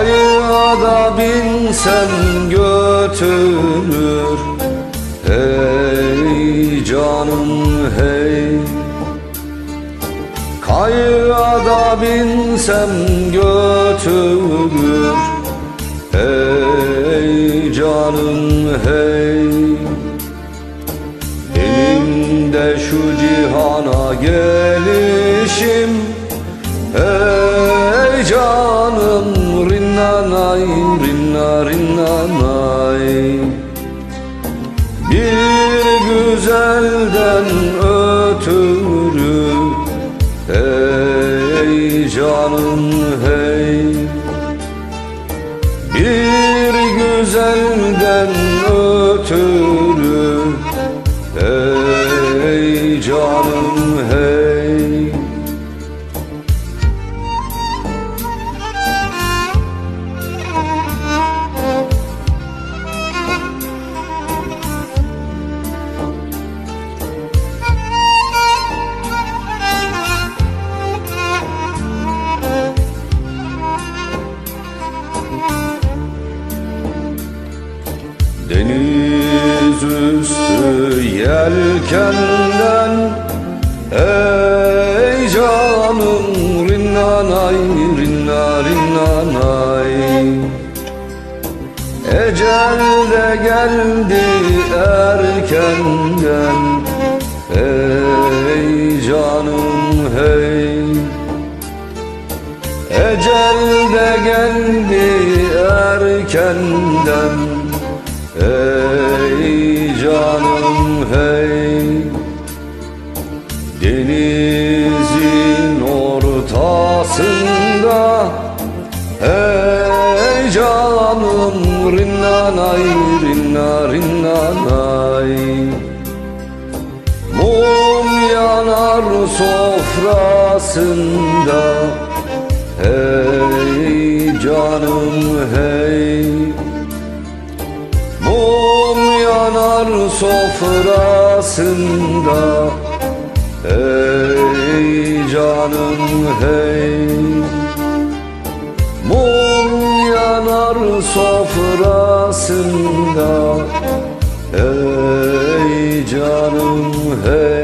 Kayığa da binsen götürür Hey canım hey. Kayığa da binsem götürür Hey canım hey. Benim şu cihana gelişim Hey canım rinnanay rinna rinnanay. Bir güzelden ötürü Hey canım hey. Bir güzelden Deniz üstü yelkenden Ey canım rinnanay rinna rinnanay. Ecel de geldi erkenden Ey canım hey. Ecel de geldi erkenden ortasında Hey canım rinnanay rinna rinnanay Mum yanar sofrasında Hey canım hey. Mum yanar sofrasında Hey hey canım hey. Mum yanar sofrasında. Ey canım hey.